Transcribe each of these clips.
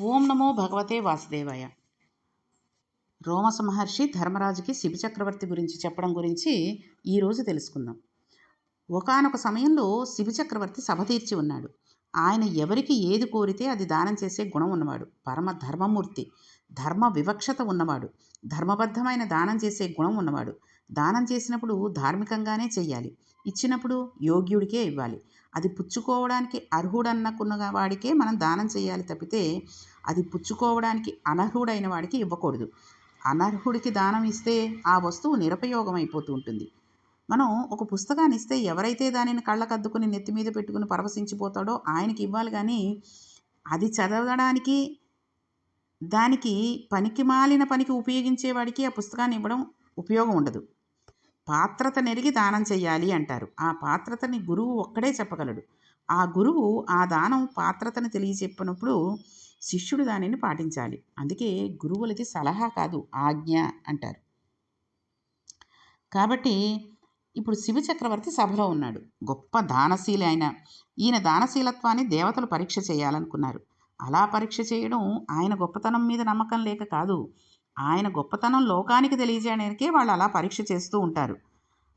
ఓం నమో భగవతే వాసుదేవాయ. రోమస మహర్షి ధర్మరాజుకి శిబి చక్రవర్తి గురించి చెప్పడం గురించి ఈరోజు తెలుసుకుందాం. ఒకానొక సమయంలో శిబి చక్రవర్తి సభ తీర్చి ఉన్నాడు. ఆయన ఎవరికి ఏది కోరితే అది దానం చేసే గుణం ఉన్నవాడు. పరమ ధర్మమూర్తి ధర్మ వివక్షత ఉన్నవాడు ధర్మబద్ధమైన దానం చేసే గుణం ఉన్నవాడు. దానం చేసినప్పుడు ధార్మికంగానే చెయ్యాలి ఇచ్చినప్పుడు యోగ్యుడికే ఇవ్వాలి. అది పుచ్చుకోవడానికి అర్హుడన్నకున్న వాడికే మనం దానం చేయాలి తప్పితే అది పుచ్చుకోవడానికి అనర్హుడైన వాడికి ఇవ్వకూడదు. అనర్హుడికి దానం ఇస్తే ఆ వస్తువు నిరుపయోగం అయిపోతూ ఉంటుంది. మనం ఒక పుస్తకాన్ని ఇస్తే ఎవరైతే దానిని కళ్ళకద్దుకుని నెత్తి మీద పెట్టుకుని పరవశించిపోతాడో ఆయనకి ఇవ్వాలి కానీ అది చదవడానికి దానికి పనికి మాలిన పనికి ఉపయోగించేవాడికి ఆ పుస్తకాన్ని ఇవ్వడం ఉపయోగం ఉండదు. పాత్రత నెరిగి దానం చెయ్యాలి అంటారు. ఆ పాత్రతని గురువు ఒక్కడే చెప్పగలడు. ఆ గురువు ఆ దానం పాత్రతను తెలియచెప్పినప్పుడు శిష్యుడు దానిని పాటించాలి. అందుకే గురువులది సలహా కాదు ఆజ్ఞ అంటారు. కాబట్టి ఇప్పుడు శివ చక్రవర్తి సభలో ఉన్నాడు. గొప్ప దానశీలి ఆయన. ఈయన దానశీలత్వాన్ని దేవతలు పరీక్ష చేయాలనుకున్నారు. అలా పరీక్ష చేయడం ఆయన గొప్పతనం మీద నమ్మకం లేక కాదు. ఆయన గొప్పతనం లోకానికి తెలియజేయడానికే వాళ్ళు అలా పరీక్ష చేస్తూ ఉంటారు.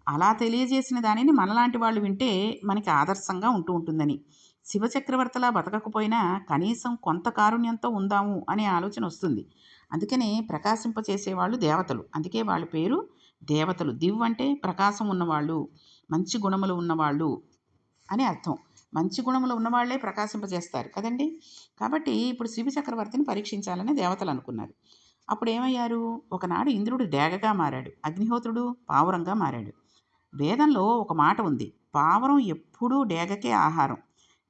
అలా తెలియజేసిన దానిని మనలాంటి వాళ్ళు వింటే మనకి ఆదర్శంగా ఉంటూ ఉంటుందని. శివచక్రవర్తిలా బతకకపోయినా కనీసం కొంత కారుణ్యంతో ఉందాము అనే ఆలోచన వస్తుంది. అందుకనే ప్రకాశింపచేసేవాళ్ళు దేవతలు. అందుకే వాళ్ళ పేరు దేవతలు. దివ్ అంటే ప్రకాశం ఉన్నవాళ్ళు మంచి గుణములు ఉన్నవాళ్ళు అని అర్థం. మంచి గుణములు ఉన్నవాళ్ళే ప్రకాశింపజేస్తారు కదండి? కాబట్టి ఇప్పుడు శివ చక్రవర్తిని పరీక్షించాలని దేవతలు అనుకున్నారు. అప్పుడు ఏమయ్యారు ఒకనాడు ఇంద్రుడు డేగగా మారాడు. అగ్నిహోత్రుడు పావురంగా మారాడు. వేదంలో ఒక మాట ఉంది. పావురం ఎప్పుడూ డేగకే ఆహారం.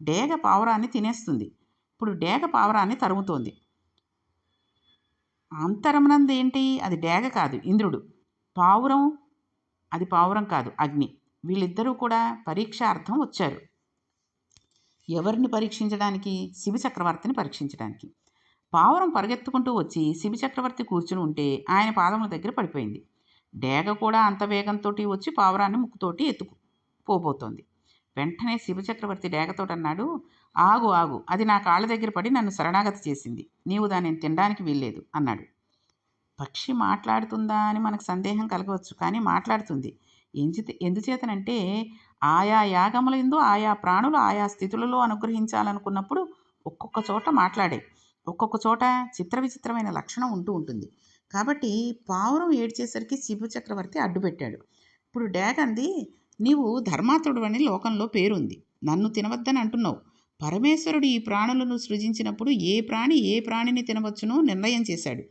డేగ పావురాన్ని తినేస్తుంది. ఇప్పుడు డేగ పావురాన్ని తరుముతోంది. అంతరమునందు ఏంటి అది డేగ కాదు ఇంద్రుడు. పావురం అది పావురం కాదు అగ్ని. వీళ్ళిద్దరూ కూడా పరీక్షార్థం వచ్చారు. ఎవరిని పరీక్షించడానికి? శివ చక్రవర్తిని పరీక్షించడానికి. పావురం పరిగెత్తుకుంటూ వచ్చి శిబి చక్రవర్తి కూర్చుని ఉంటే ఆయన పాదముల దగ్గర పడిపోయింది. డేగ కూడా అంత వేగంతో వచ్చి పావురాన్ని ముక్కుతోటి ఎత్తుకు పోబోతోంది. వెంటనే శివచక్రవర్తి డేగతోటి అన్నాడు ఆగు ఆగు అది నా కాళ్ళ దగ్గర పడి నన్ను శరణాగతి చేసింది. నీవు దానిని తినడానికి వీల్లేదు అన్నాడు. పక్షి మాట్లాడుతుందా అని మనకు సందేహం కలగవచ్చు కానీ మాట్లాడుతుంది. ఎంచి ఎందుచేతనంటే ఆయా యాగముల ఎందు ఆయా ప్రాణులు ఆయా స్థితులలో అనుగ్రహించాలనుకున్నప్పుడు ఒక్కొక్క చోట మాట్లాడే ఒక్కొక్క చోట చిత్ర విచిత్రమైన లక్షణం ఉంటూ ఉంటుంది. కాబట్టి పావురం ఏడ్చేసరికి శివ చక్రవర్తి అడ్డుపెట్టాడు ఇప్పుడు డ్యాగంది నీవు ధర్మాతుడు అని లోకంలో పేరుంది. నన్ను తినవద్దని అంటున్నావు. పరమేశ్వరుడు ఈ ప్రాణులను సృజించినప్పుడు ఏ ప్రాణి ఏ ప్రాణిని తినవచ్చునో నిర్ణయం చేశాడు.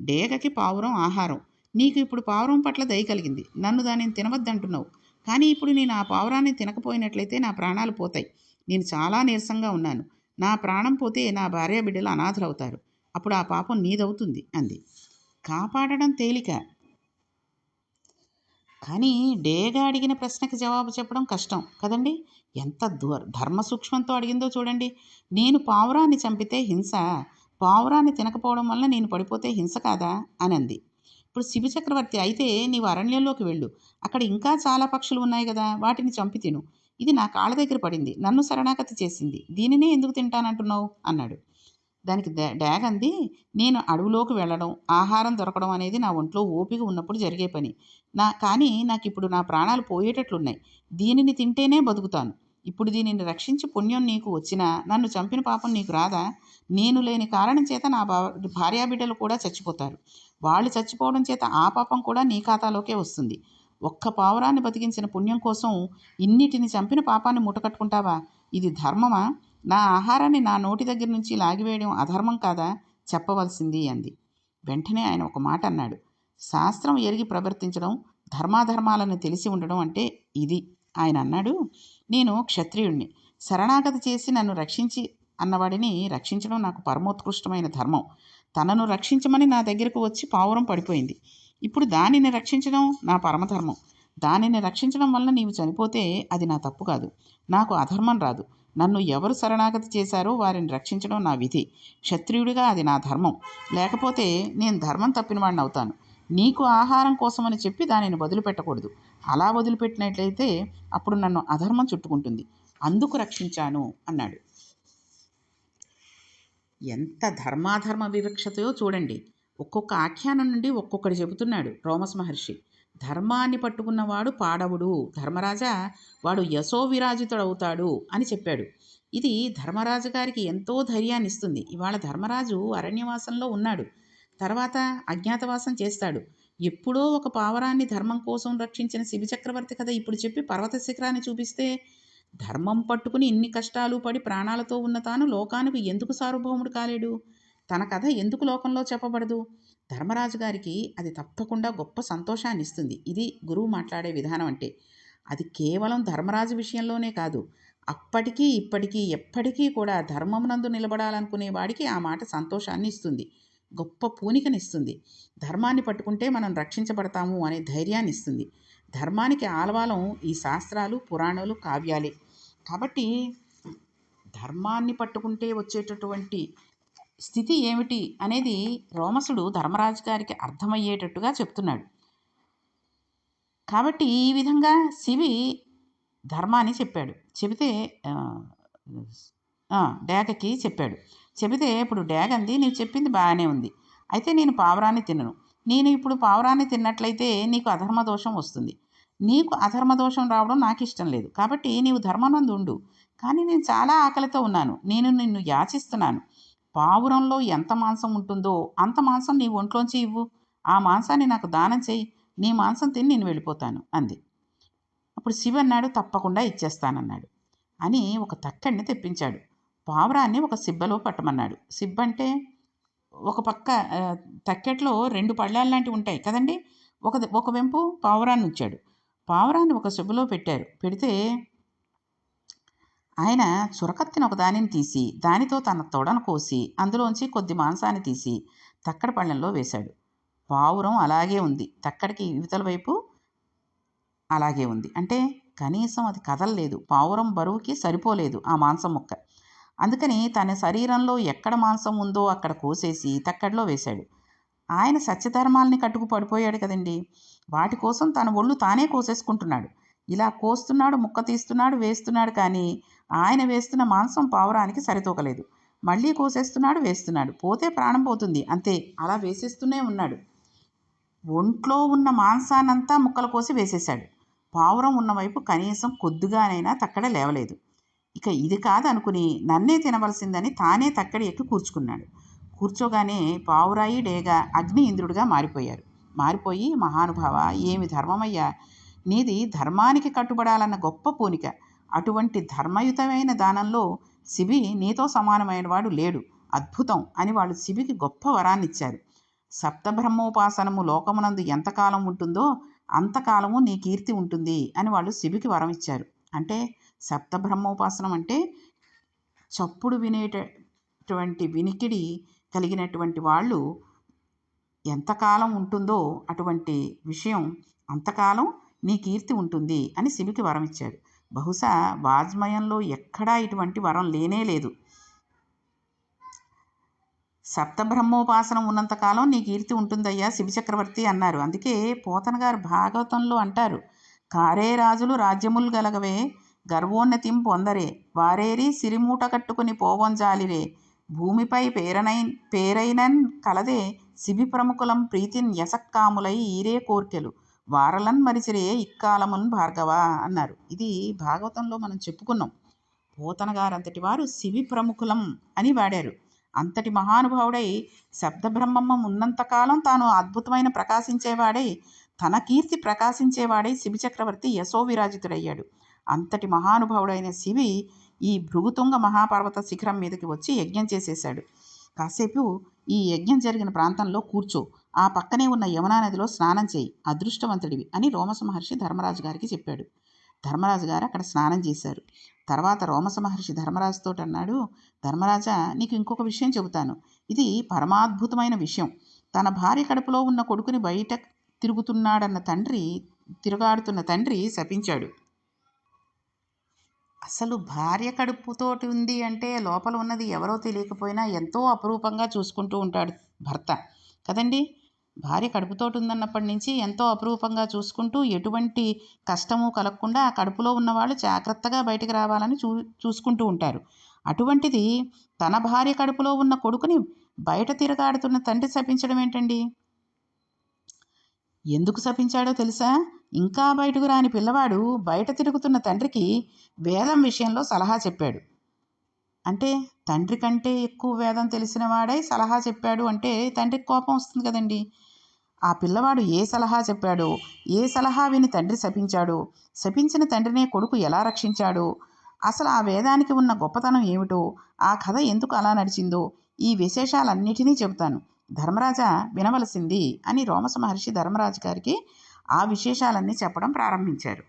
డేగకి పావురం ఆహారం. నీకు ఇప్పుడు పావురం పట్ల దయ కలిగింది. నన్ను దానిని తినవద్దంటున్నావు. కానీ ఇప్పుడు నేను ఆ పావురాన్ని తినకపోయినట్లయితే నా ప్రాణాలు పోతాయి. నేను చాలా నీరసంగా ఉన్నాను. నా ప్రాణం పోతే నా భార్య బిడ్డలు అనాథలవుతారు. అప్పుడు ఆ పాపం నీదవుతుంది అంది. కాపాడడం తేలిక. కానీ డేగా అడిగిన ప్రశ్నకి జవాబు చెప్పడం కష్టం కదండి? ఎంత ధర్మ సూక్ష్మంతో అడిగిందో చూడండి. నేను పావురాన్ని చంపితే హింస పావురాన్ని తినకపోవడం వల్ల నేను పడిపోతే హింస కాదా? అని అంది ఇప్పుడు శివ చక్రవర్తి అయితే నీవు అరణ్యంలోకి వెళ్ళు. అక్కడ ఇంకా చాలా పక్షులు ఉన్నాయి కదా వాటిని చంపి తిను. ఇది నా కాళ్ళ దగ్గర పడింది. నన్ను శరణాగతి చేసింది. దీనినే ఎందుకు తింటానంటున్నావు? అన్నాడు. దానికి డ్యాగ్ అంది నేను అడవిలోకి వెళ్ళడం ఆహారం దొరకడం అనేది నా ఒంట్లో ఓపిక ఉన్నప్పుడు జరిగే పని. నా కానీ నాకు ఇప్పుడు నా ప్రాణాలు పోయేటట్లున్నాయి. దీనిని తింటేనే బతుకుతాను. ఇప్పుడు దీనిని రక్షించి పుణ్యం నీకు వచ్చినా నన్ను చంపిన పాపం నీకు రాదా? నేను లేని కారణం చేత నా భార్యాబిడ్డలు కూడా చచ్చిపోతారు. వాళ్ళు చచ్చిపోవడం చేత ఆ పాపం కూడా నీ ఖాతాలోకే వస్తుంది. ఒక్క పావురాన్ని బతికించిన పుణ్యం కోసం ఇన్నిటిని చంపిన పాపాన్ని మూటకట్టుకుంటావా? ఇది ధర్మమా? నా ఆహారాన్ని నా నోటి దగ్గర నుంచి లాగివేయడం అధర్మం కాదా? చెప్పవలసింది అంది. వెంటనే ఆయన ఒక మాట అన్నాడు. శాస్త్రం ఎరిగి ప్రవర్తించడం ధర్మాధర్మాలను తెలిసి ఉండడం అంటే ఇది. ఆయన అన్నాడు నేను క్షత్రియుణ్ణి. శరణాగతి చేసి నన్ను రక్షించి అన్నవాడిని రక్షించడం నాకు పరమోత్కృష్టమైన ధర్మం. తనను రక్షించమని నా దగ్గరకు వచ్చి పావురం పడిపోయింది. ఇప్పుడు దానిని రక్షించడం నా పరమధర్మం. దానిని రక్షించడం వల్ల నీవు చనిపోతే అది నా తప్పు కాదు. నాకు అధర్మం రాదు. నన్ను ఎవరు శరణాగతి చేశారో వారిని రక్షించడం నా విధి. క్షత్రియుడిగా అది నా ధర్మం. లేకపోతే నేను ధర్మం తప్పిన వాడిని అవుతాను. నీకు ఆహారం కోసమని చెప్పి దానిని వదిలిపెట్టకూడదు. అలా వదిలిపెట్టినట్లయితే అప్పుడు నన్ను అధర్మం చుట్టుకుంటుంది. అందుకు రక్షించాను అన్నాడు. ఎంత ధర్మాధర్మ వివక్షతయో చూడండి. ఒక్కొక్క ఆఖ్యానం నుండి ఒక్కొక్కటి చెబుతున్నాడు రోమస్ మహర్షి. ధర్మాన్ని పట్టుకున్నవాడు పాడవుడు. ధర్మరాజా వాడు యశోవిరాజితుడవుతాడు అని చెప్పాడు. ఇది ధర్మరాజు గారికి ఎంతో ధైర్యాన్ని ఇస్తుంది. ఇవాళ ధర్మరాజు అరణ్యవాసంలో ఉన్నాడు. తర్వాత అజ్ఞాతవాసం చేస్తాడు. ఎప్పుడో ఒక పావరాన్ని ధర్మం కోసం రక్షించిన శివచక్రవర్తి కథ ఇప్పుడు చెప్పి పర్వత శిఖరాన్ని చూపిస్తే ధర్మం పట్టుకుని ఇన్ని కష్టాలు పడి ప్రాణాలతో ఉన్న తాను లోకానికి ఎందుకు సార్వభౌముడు కాలేడు? తన కథ ఎందుకు లోకంలో చెప్పబడదు? ధర్మరాజు గారికి అది తప్పకుండా గొప్ప సంతోషాన్ని ఇస్తుంది ఇది గురువు మాట్లాడే విధానం అంటే. అది కేవలం ధర్మరాజు విషయంలోనే కాదు. అప్పటికీ ఇప్పటికీ ఎప్పటికీ కూడా ధర్మమునందు నిలబడాలనుకునే వాడికి ఆ మాట సంతోషాన్ని ఇస్తుంది గొప్ప పూనికనిస్తుంది. ధర్మాన్ని పట్టుకుంటే మనం రక్షించబడతాము అనే ధైర్యాన్ని ఇస్తుంది ధర్మానికి ఆలవాలం ఈ శాస్త్రాలు పురాణాలు కావ్యాలే. కాబట్టి ధర్మాన్ని పట్టుకుంటే వచ్చేటటువంటి స్థితి ఏమిటి అనేది రోమసుడు ధర్మరాజు గారికి అర్థమయ్యేటట్టుగా చెప్తున్నాడు. కాబట్టి ఈ విధంగా శివి ధర్మాన్ని చెప్పాడు. చెబితే డేగకి చెప్పాడు. చెబితే ఇప్పుడు డేగ అంది నీవు చెప్పింది బాగానే ఉంది. అయితే నేను పావురాన్ని తినను. నేను ఇప్పుడు పావురాన్ని తిన్నట్లయితే నీకు అధర్మ దోషం వస్తుంది. నీకు అధర్మ దోషం రావడం నాకు ఇష్టం లేదు. కాబట్టి నీవు ధర్మనందు ఉండు. కానీ నేను చాలా ఆకలితో ఉన్నాను. నేను నిన్ను యాచిస్తున్నాను. పావురంలో ఎంత మాంసం ఉంటుందో అంత మాంసం నీ ఒంట్లోంచి ఇవ్వు. ఆ మాంసాన్ని నాకు దానం చేయి. నీ మాంసం తిని నేను వెళ్ళిపోతాను అంది. అప్పుడు శివ అన్నాడు తప్పకుండా ఇచ్చేస్తానన్నాడు అని ఒక తక్కడిని తెప్పించాడు. పావురాన్ని ఒక సిబ్బలో పట్టమన్నాడు. సిబ్బ అంటే ఒక పక్క తక్కెట్లో రెండు పళ్ళాలు లాంటివి ఉంటాయి కదండి? ఒక ఒక వెంపు పావురాన్ని ఉంచాడు పావురాన్ని ఒక సిబ్బలో పెట్టారు. పెడితే ఆయన చురకత్తిన ఒక దానిని తీసి దానితో తన తొడను కోసి అందులోంచి కొద్ది మాంసాన్ని తీసి తక్కడి పళ్ళెంలో వేశాడు. పావురం అలాగే ఉంది. తక్కడికి ఇవతల వైపు అలాగే ఉంది. అంటే కనీసం అది కదలలేదు. పావురం బరువుకి సరిపోలేదు ఆ మాంసం ముక్క. అందుకని తన శరీరంలో ఎక్కడ మాంసం ఉందో అక్కడ కోసేసి తక్కడిలో వేశాడు. ఆయన సత్యధర్మాల్ని కట్టుకు పడిపోయాడు కదండి. వాటి కోసం తన ఒళ్ళు తానే కోసేసుకుంటున్నాడు. ఇలా కోస్తున్నాడు ముక్క తీస్తున్నాడు వేస్తున్నాడు కానీ ఆయన వేస్తున్న మాంసం పావురానికి సరితూకలేదు. మళ్ళీ కోసేస్తున్నాడు వేస్తున్నాడు. పోతే ప్రాణం పోతుంది. అంతే. అలా వేసేస్తూనే ఉన్నాడు. ఒంట్లో ఉన్న మాంసానంతా ముక్కలు కోసి వేసేశాడు. పావురం ఉన్నవైపు కనీసం కొద్దిగానైనా తక్కడ లేవలేదు. ఇక ఇది కాదనుకుని నన్నే తినవలసిందని తానే తక్కడి ఎక్కి కూర్చుకున్నాడు. కూర్చోగానే పావురాయి డేగా అగ్ని ఇంద్రుడిగా మారిపోయారు. మారిపోయి మహానుభావ ఏమి ధర్మమయ్యా? నీది ధర్మానికి కట్టుబడాలన్న గొప్ప పూనిక. అటువంటి ధర్మయుతమైన దానంలో శిబి నీతో సమానమైన వాడు లేడు. అద్భుతం అని వాళ్ళు శిబికి గొప్ప వరాన్నిచ్చారు. సప్తబ్రహ్మోపాసనము లోకమునందు ఎంతకాలం ఉంటుందో అంతకాలము నీ కీర్తి ఉంటుంది అని వాళ్ళు శిబికి వరం ఇచ్చారు అంటే సప్తబ్రహ్మోపాసనం అంటే చప్పుడు వినేటటువంటి వినికిడి కలిగినటువంటి వాళ్ళు ఎంతకాలం ఉంటుందో అటువంటి విషయం అంతకాలం నీ కీర్తి ఉంటుంది అని శిబికి వరం ఇచ్చాడు బహుశా వాజ్మయంలో ఎక్కడా ఇటువంటి వరం లేనే లేదు. సప్తబ్రహ్మోపాసనం ఉన్నంతకాలం నీ కీర్తి ఉంటుందయ్యా శివచక్రవర్తి అన్నారు. అందుకే పోతన గారు భాగవతంలో అంటారు కారే రాజులు రాజ్యములు గలగవే గర్వోన్నతిం పొందరే వారేరి సిరిమూట కట్టుకుని పోవంజాలిరే భూమిపై పేరనై పేరైనన్ కలదే శిబి ప్రముఖులం ప్రీతిన్ యసక్కాములై ఈరే కోర్కెలు. వారలన్ మరిచిరే ఇక్కాలమున్ భార్గవ అన్నారు. ఇది భాగవతంలో మనం చెప్పుకున్నాం. పోతన గారంతటి వారు శివి ప్రముఖులం అని వాడారు. అంతటి మహానుభావుడై శబ్దబ్రహ్మమ్మ ఉన్నంతకాలం తాను అద్భుతమైన ప్రకాశించేవాడై తన కీర్తి ప్రకాశించేవాడై శివి చక్రవర్తి యశో విరాజితుడయ్యాడు అంతటి మహానుభావుడైన శివి ఈ భృగుతుంగ మహాపర్వత శిఖరం మీదకి వచ్చి యజ్ఞం చేసేశాడు. కాసేపు ఈ యజ్ఞం జరిగిన ప్రాంతంలో కూర్చో. ఆ పక్కనే ఉన్న యమునా నదిలో స్నానం చేయి అదృష్టవంతుడివి అని రోమస మహర్షి ధర్మరాజు గారికి చెప్పాడు. ధర్మరాజు గారు అక్కడ స్నానం చేశారు. తర్వాత రోమస మహర్షి ధర్మరాజుతో అన్నాడు ధర్మరాజా నీకు ఇంకొక విషయం చెబుతాను. ఇది పరమాద్భుతమైన విషయం. తన భార్య కడుపులో ఉన్న కొడుకుని బయట తిరుగుతున్నాడన్న తండ్రి తిరుగాడుతున్న తండ్రి శపించాడు. అసలు భార్య కడుపుతోటి ఉంది అంటే లోపల ఉన్నది ఎవరో తెలియకపోయినా ఎంతో అపురూపంగా చూసుకుంటూ ఉంటాడు భర్త. కదండి? భార్య కడుపుతోటి ఉందన్నప్పటి నుంచి ఎంతో అపురూపంగా చూసుకుంటూ ఎటువంటి కష్టము కలగకుండా ఆ కడుపులో ఉన్నవాళ్ళు జాగ్రత్తగా బయటికి రావాలని చూ చూసుకుంటూ ఉంటారు. అటువంటిది తన భార్య కడుపులో ఉన్న కొడుకుని బయట తిరగాడుతున్న తండ్రి శపించడం ఏంటండి? ఎందుకు శపించాడో తెలుసా? ఇంకా బయటకు రాని పిల్లవాడు బయట తిరుగుతున్న తండ్రికి వేదం విషయంలో సలహా చెప్పాడు. అంటే తండ్రి కంటే ఎక్కువ వేదం తెలిసిన వాడై సలహా చెప్పాడు అంటే తండ్రికి కోపం వస్తుంది కదండి. ఆ పిల్లవాడు ఏ సలహా చెప్పాడో? ఏ సలహా విని తండ్రి శపించాడో? శపించిన తండ్రినే కొడుకు ఎలా రక్షించాడో? అసలు ఆ వేదానికి ఉన్న గొప్పతనం ఏమిటో? ఆ కథ ఎందుకు అలా నడిచిందో? ఈ విశేషాలన్నిటినీ చెబుతాను. ధర్మరాజా వినవలసింది అని రోమస మహర్షి ధర్మరాజు గారికి ఆ విశేషాలన్నీ చెప్పడం ప్రారంభించారు.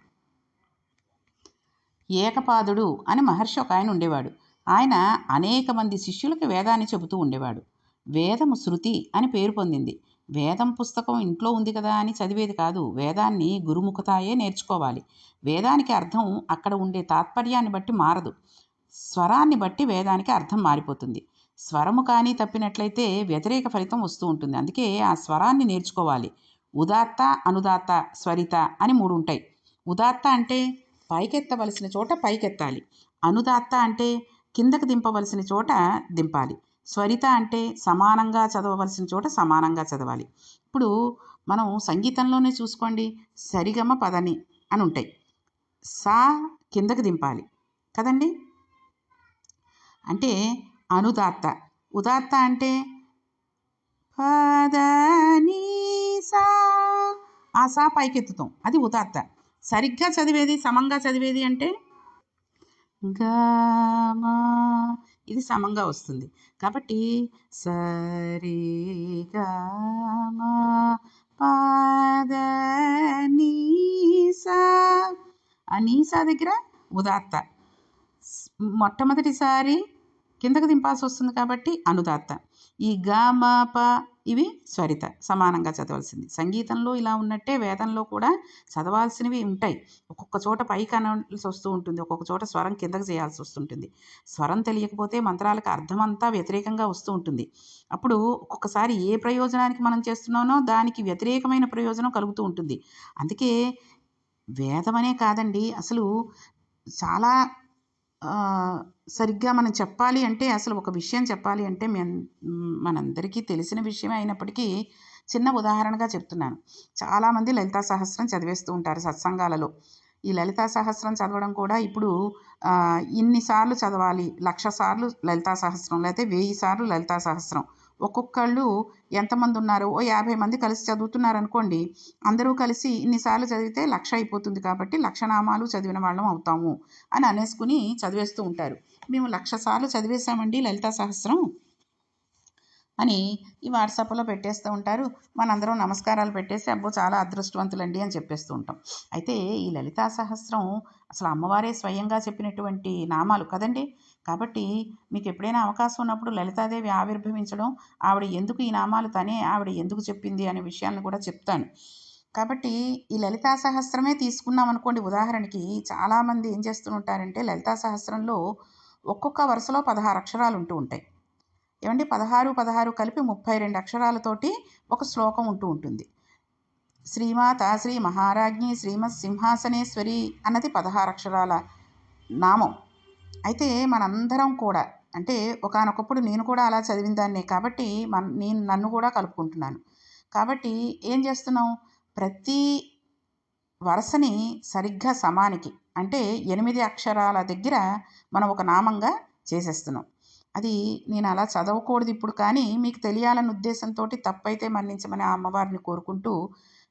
ఏకపాదుడు అని మహర్షి ఒక ఆయన ఉండేవాడు. ఆయన అనేక మంది శిష్యులకు వేదాన్ని చెబుతూ ఉండేవాడు. వేదము శృతి అని పేరు పొందింది. వేదం పుస్తకం ఇంట్లో ఉంది కదా అని చదివేది కాదు. వేదాన్ని గురుముఖతాయే నేర్చుకోవాలి. వేదానికి అర్థం అక్కడ ఉండే తాత్పర్యాన్ని బట్టి మారదు. స్వరాన్ని బట్టి వేదానికి అర్థం మారిపోతుంది. స్వరము కానీ తప్పినట్లయితే వ్యతిరేక ఫలితం వస్తూ ఉంటుంది. అందుకే ఆ స్వరాన్ని నేర్చుకోవాలి. ఉదాత్త అనుదాత్త స్వరిత అని మూడు ఉంటాయి. ఉదాత్త అంటే పైకెత్తవలసిన చోట పైకెత్తాలి. అనుదాత్త అంటే కిందకు దింపవలసిన చోట దింపాలి. స్వరిత అంటే సమానంగా చదవవలసిన చోట సమానంగా చదవాలి. ఇప్పుడు మనం సంగీతంలోనే చూసుకోండి. సరిగమ పదని అని ఉంటాయి. సా కిందకు దింపాలి. కదండి? అంటే అనుదాత్త. ఉదాత్త అంటే పదని సా. ఆ సా పైకెత్తుతాం. అది ఉదాత్త. సరిగ్గా చదివేది సమంగా చదివేది అంటే గమా ఇది సమంగా వస్తుంది. కాబట్టి సరి గామా పాద నీసా. ఆ నీసా దగ్గర ఉదాత్త. మొట్టమొదటిసారి కిందకు దింపాల్సి వస్తుంది కాబట్టి అనుదాత్త. ఈ గ మా ప ఇవి స్వరిత సమానంగా చదవాల్సింది. సంగీతంలో ఇలా ఉన్నట్టే వేదంలో కూడా చదవాల్సినవి ఉంటాయి. ఒక్కొక్క చోట పైకి అనాల్సి వస్తూ ఉంటుంది. ఒక్కొక్క చోట స్వరం కిందకు చేయాల్సి వస్తుంటుంది. స్వరం తెలియకపోతే మంత్రాలకు అర్థమంతా వ్యతిరేకంగా వస్తూ ఉంటుంది. అప్పుడు ఒక్కొక్కసారి ఏ ప్రయోజనానికి మనం చేస్తున్నానో దానికి వ్యతిరేకమైన ప్రయోజనం కలుగుతూ ఉంటుంది. అందుకే వేదమనే కాదండి అసలు చాలా సరిగ్గా మనం చెప్పాలి అంటే అసలు ఒక విషయం చెప్పాలి అంటే మనందరికీ తెలిసిన విషయమే అయినప్పటికీ చిన్న ఉదాహరణగా చెప్తున్నాను. చాలామంది లలితా సహస్రం చదివేస్తూ ఉంటారు సత్సంగాలలో. ఈ లలితా సహస్రం చదవడం కూడా ఇప్పుడు ఇన్నిసార్లు చదవాలి లక్ష సార్లు లలితా సహస్రం లేకపోతే వెయ్యి సార్లు లలితా సహస్రం. ఒక్కొక్కళ్ళు ఎంతమంది ఉన్నారు ఓ యాభై మంది కలిసి చదువుతున్నారు అనుకోండి అందరూ కలిసి ఇన్నిసార్లు చదివితే లక్ష అయిపోతుంది కాబట్టి లక్షనామాలు చదివిన వాళ్ళం అవుతాము అని అనేసుకుని చదివేస్తూ ఉంటారు. మేము లక్ష సార్లు చదివేశామండి లలితా సహస్రం. అని ఈ వాట్సాప్లో పెట్టేస్తూ ఉంటారు. మనందరం నమస్కారాలు పెట్టేసి అబ్బో చాలా అదృష్టవంతులండి అని చెప్పేస్తూ ఉంటాం. అయితే ఈ లలితా సహస్రం అసలు అమ్మవారే స్వయంగా చెప్పినటువంటి నామాలు కదండి? కాబట్టి మీకు ఎప్పుడైనా అవకాశం ఉన్నప్పుడు లలితాదేవి ఆవిర్భవించడం ఆవిడ ఎందుకు ఈ నామాలు తనే ఆవిడ ఎందుకు చెప్పింది అనే విషయాలను కూడా చెప్తాను. కాబట్టి ఈ లలితా సహస్రమే తీసుకున్నాం అనుకోండి. ఉదాహరణకి చాలామంది ఏం చేస్తుంటారంటే లలితా సహస్రంలో ఒక్కొక్క వరుసలో పదహారు అక్షరాలు ఉంటూ ఉంటాయి. ఏమండి? పదహారు పదహారు కలిపి ముప్పై రెండు అక్షరాలతోటి ఒక శ్లోకం ఉంటూ ఉంటుంది. శ్రీమాత శ్రీ మహారాజ్ఞి శ్రీమత్ సింహాసనేశ్వరి అన్నది పదహారు అక్షరాల నామం. అయితే మనందరం కూడా అంటే ఒకనొకప్పుడు నేను కూడా అలా చదివిన దాన్నే కాబట్టి మన నేను నన్ను కూడా కలుపుకుంటున్నాను. కాబట్టి ఏం చేస్తున్నాం ప్రతి వరుసని సరిగ్గా సమానికి అంటే ఎనిమిది అక్షరాల దగ్గర మనం ఒక నామంగా చేసేస్తున్నాం. అది నేను అలా చదవకూడదు ఇప్పుడు కానీ మీకు తెలియాలన్న ఉద్దేశంతో తప్పైతే మన్నించమని ఆ అమ్మవారిని కోరుకుంటూ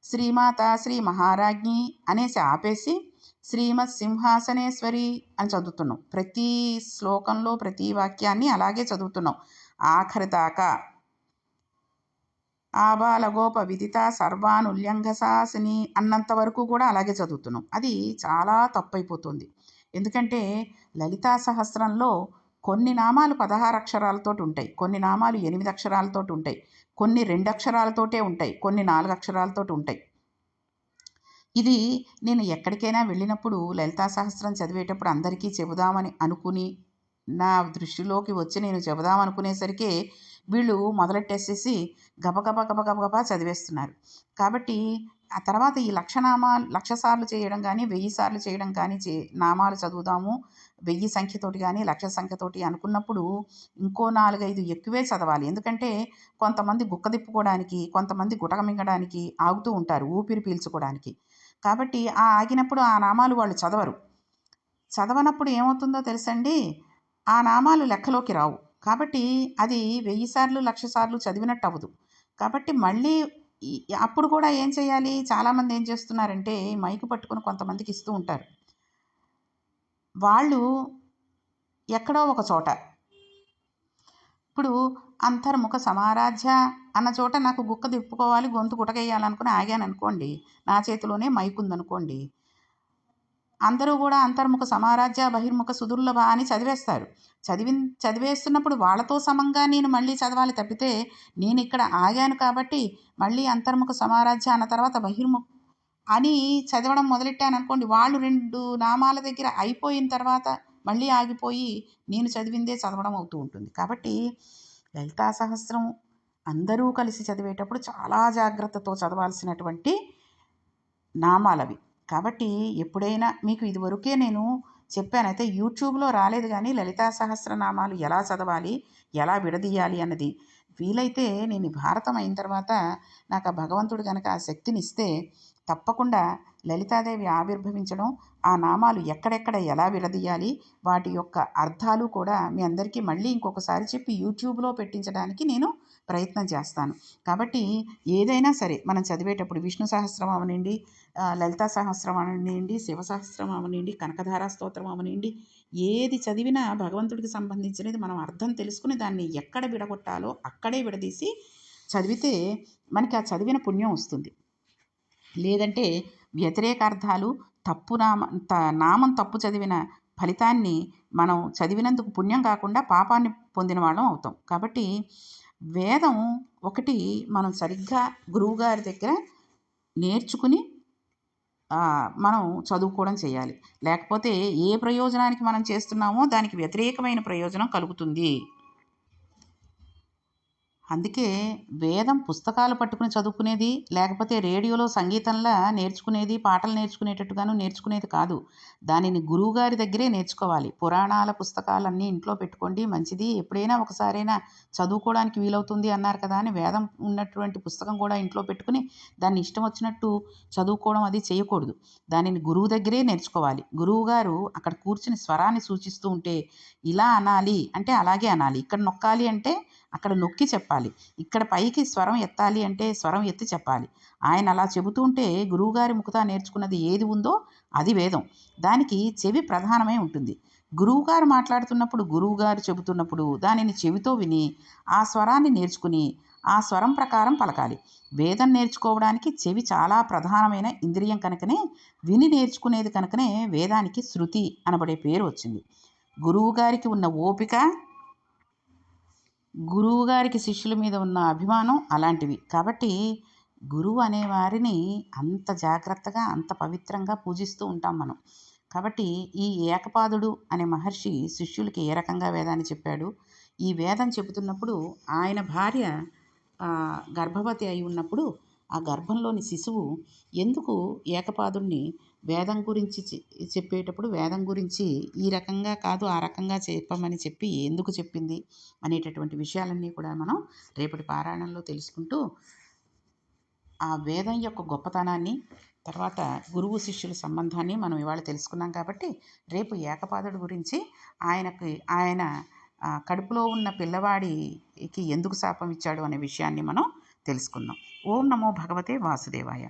శ్రీమాత శ్రీ మహారాజ్ఞి అనేసి ఆపేసి శ్రీమత్ సింహాసనేశ్వరి అని చదువుతున్నాం. ప్రతి శ్లోకంలో ప్రతి వాక్యాన్ని అలాగే చదువుతున్నాం. ఆఖరి దాకా. ఆబాలగోప విదిత సర్వానుల్యంఘసాసిని అన్నంత వరకు కూడా అలాగే చదువుతున్నాం. అది చాలా తప్పైపోతుంది. ఎందుకంటే లలితా సహస్రంలో కొన్ని నామాలు పదహారు అక్షరాలతో ఉంటాయి. కొన్ని నామాలు ఎనిమిది అక్షరాలతో ఉంటాయి. కొన్ని రెండు అక్షరాలతోటే ఉంటాయి. కొన్ని నాలుగు అక్షరాలతో ఉంటాయి. ఇది నేను ఎక్కడికైనా వెళ్ళినప్పుడు లలితా సహస్రం చదివేటప్పుడు అందరికీ చెబుదామని అనుకుని నా దృష్టిలోకి వచ్చి నేను చెబుదాం అనుకునేసరికి వీళ్ళు మొదలెట్టేసేసి గబగబ గబగబా చదివేస్తున్నారు. కాబట్టి ఆ తర్వాత ఈ లక్షనామా లక్షసార్లు లక్ష సార్లు చేయడం కానీ వెయ్యి సార్లు చేయడం కానీ చే నామాలు చదువుదాము వెయ్యి సంఖ్యతోటి కానీ లక్ష సంఖ్యతోటి అనుకున్నప్పుడు ఇంకో నాలుగైదు ఎక్కువే చదవాలి. ఎందుకంటే కొంతమంది గుక్క తిప్పుకోవడానికి కొంతమంది గుటక మింగడానికి ఆగుతూ ఉంటారు ఊపిరి పీల్చుకోవడానికి. కాబట్టి ఆ ఆగినప్పుడు ఆ నామాలు వాళ్ళు చదవరు. చదవనప్పుడు ఏమవుతుందో తెలుసండి? ఆ నామాలు లెక్కలోకి రావు. కాబట్టి అది వెయ్యి సార్లు లక్ష సార్లు చదివినట్టు అవ్వదు కాబట్టి మళ్ళీ అప్పుడు కూడా ఏం చేయాలి? చాలామంది ఏం చేస్తున్నారంటే మైకు పట్టుకొని కొంతమందికి ఇస్తూ ఉంటారు. వాళ్ళు ఎక్కడో ఒక చోట. ఇప్పుడు అంతర్ముఖ సమారాధ్య అన్న చోట నాకు గుక్క తిప్పుకోవాలి గొంతు గుటకేయాలనుకుని ఆగాను అనుకోండి నా చేతిలోనే మైకు ఉందనుకోండి అందరూ కూడా అంతర్ముఖ సమారాధ్య బహిర్ముఖ సుదుర్లభ అని చదివేస్తారు. చదివి చదివేస్తున్నప్పుడు వాళ్ళతో సమంగా నేను మళ్ళీ చదవాలి తప్పితే నేను ఇక్కడ ఆగాను కాబట్టి మళ్ళీ అంతర్ముఖ సమారాధ్య అన్న తర్వాత బహిర్ముఖ అని చదవడం మొదలెట్టాను అనుకోండి వాళ్ళు రెండు నామాల దగ్గర అయిపోయిన తర్వాత మళ్ళీ ఆగిపోయి నేను చదివిందే చదవడం అవుతూ ఉంటుంది. కాబట్టి లలితా సహస్రం అందరూ కలిసి చదివేటప్పుడు చాలా జాగ్రత్తతో చదవాల్సినటువంటి నామాలవి. కాబట్టి ఎప్పుడైనా మీకు ఇదివరకే నేను చెప్పాను. అయితే యూట్యూబ్లో రాలేదు కానీ లలితా సహస్రనామాలు ఎలా చదవాలి ఎలా విడదీయాలి అన్నది. వీలైతే నేను భారతం అయిన తర్వాత నాకు ఆ భగవంతుడు కనుక ఆ శక్తిని ఇస్తే తప్పకుండా లలితాదేవి ఆవిర్భవించడం ఆ నామాలు ఎక్కడెక్కడ ఎలా విడదీయాలి వాటి యొక్క అర్థాలు కూడా మీ అందరికీ మళ్ళీ ఇంకొకసారి చెప్పి యూట్యూబ్లో పెట్టించడానికి నేను ప్రయత్నం చేస్తాను. కాబట్టి ఏదైనా సరే మనం చదివేటప్పుడు విష్ణు సహస్రం అవనండి లలితా సహస్రం అవనండి శివ సహస్రం అవనండి కనకధారా స్తోత్రం అవనండి ఏది చదివినా భగవంతుడికి సంబంధించినది మనం అర్థం తెలుసుకుని దాన్ని ఎక్కడ విడగొట్టాలో అక్కడే విడదీసి చదివితే మనకి ఆ చదివిన పుణ్యం వస్తుంది. లేదంటే వ్యతిరేక అర్థాలు తప్పు నామ త- నామం తప్పు చదివిన ఫలితాన్ని మనం చదివినందుకు పుణ్యం కాకుండా పాపాన్ని పొందిన వాళ్ళం అవుతాం. కాబట్టి వేదం ఒకటి మనం సరిగ్గా గురువుగారి దగ్గర నేర్చుకుని మనం చదువుకోవడం చేయాలి. లేకపోతే ఏ ప్రయోజనానికి మనం చేస్తున్నామో దానికి వ్యతిరేకమైన ప్రయోజనం కలుగుతుంది. అందుకే వేదం పుస్తకాలు పట్టుకుని చదువుకునేది లేకపోతే రేడియోలో సంగీతంలా నేర్చుకునేది పాటలు నేర్చుకునేటట్టుగాను నేర్చుకునేది కాదు. దానిని గురువుగారి దగ్గరే నేర్చుకోవాలి. పురాణాల పుస్తకాలన్నీ ఇంట్లో పెట్టుకోండి. మంచిది. ఎప్పుడైనా ఒకసారైనా చదువుకోవడానికి వీలవుతుంది అన్నారు కదా అని వేదం ఉన్నటువంటి పుస్తకం కూడా ఇంట్లో పెట్టుకుని దాన్ని ఇష్టం వచ్చినట్టు చదువుకోవడం అది చేయకూడదు. దానిని గురువు దగ్గరే నేర్చుకోవాలి. గురువు గారు అక్కడ కూర్చుని స్వరాన్ని సూచిస్తూ ఉంటే ఇలా అనాలి అంటే అలాగే అనాలి. ఇక్కడ నొక్కాలి అంటే అక్కడ నొక్కి చెప్పాలి. ఇక్కడ పైకి స్వరం ఎత్తాలి అంటే స్వరం ఎత్తి చెప్పాలి. ఆయన అలా చెబుతూ ఉంటే గురువుగారి ముఖతా నేర్చుకున్నది ఏది ఉందో అది వేదం. దానికి చెవి ప్రధానమై ఉంటుంది. గురువుగారు మాట్లాడుతున్నప్పుడు గురువుగారు చెబుతున్నప్పుడు దానిని చెవితో విని ఆ స్వరాన్ని నేర్చుకుని ఆ స్వరం ప్రకారం పలకాలి. వేదం నేర్చుకోవడానికి చెవి చాలా ప్రధానమైన ఇంద్రియం కనుకనే విని నేర్చుకునేది కనుకనే వేదానికి శృతి అనబడే పేరు వచ్చింది. గురువుగారికి ఉన్న ఓపిక గురువుగారికి శిష్యుల మీద ఉన్న అభిమానం అలాంటివి. కాబట్టి గురువు అనే వారిని అంత జాగ్రత్తగా అంత పవిత్రంగా పూజిస్తూ ఉంటాం మనం. కాబట్టి ఈ ఏకపాదుడు అనే మహర్షి శిష్యులకి ఏ రకంగా వేదాన్ని చెప్పాడు? ఈ వేదం చెబుతున్నప్పుడు ఆయన భార్య గర్భవతి అయి ఉన్నప్పుడు ఆ గర్భంలోని శిశువు ఎందుకు ఏకపాదుణ్ణి వేదం గురించి చెప్పేటప్పుడు వేదం గురించి ఈ రకంగా కాదు ఆ రకంగా చెప్పమని చెప్పి ఎందుకు చెప్పింది అనేటటువంటి విషయాలన్నీ కూడా మనం రేపటి పారాయణంలో తెలుసుకుంటూ ఆ వేదం యొక్క గొప్పతనాన్ని తర్వాత గురువు శిష్యుల సంబంధాన్ని మనం ఇవాళ తెలుసుకున్నాం కాబట్టి రేపు ఏకపాదుడు గురించి ఆయనకి ఆయన కడుపులో ఉన్న పిల్లవాడికి ఎందుకు శాపం ఇచ్చాడు అనే విషయాన్ని మనం తెలుసుకుందాం. ఓం నమో భగవతే వాసుదేవాయ.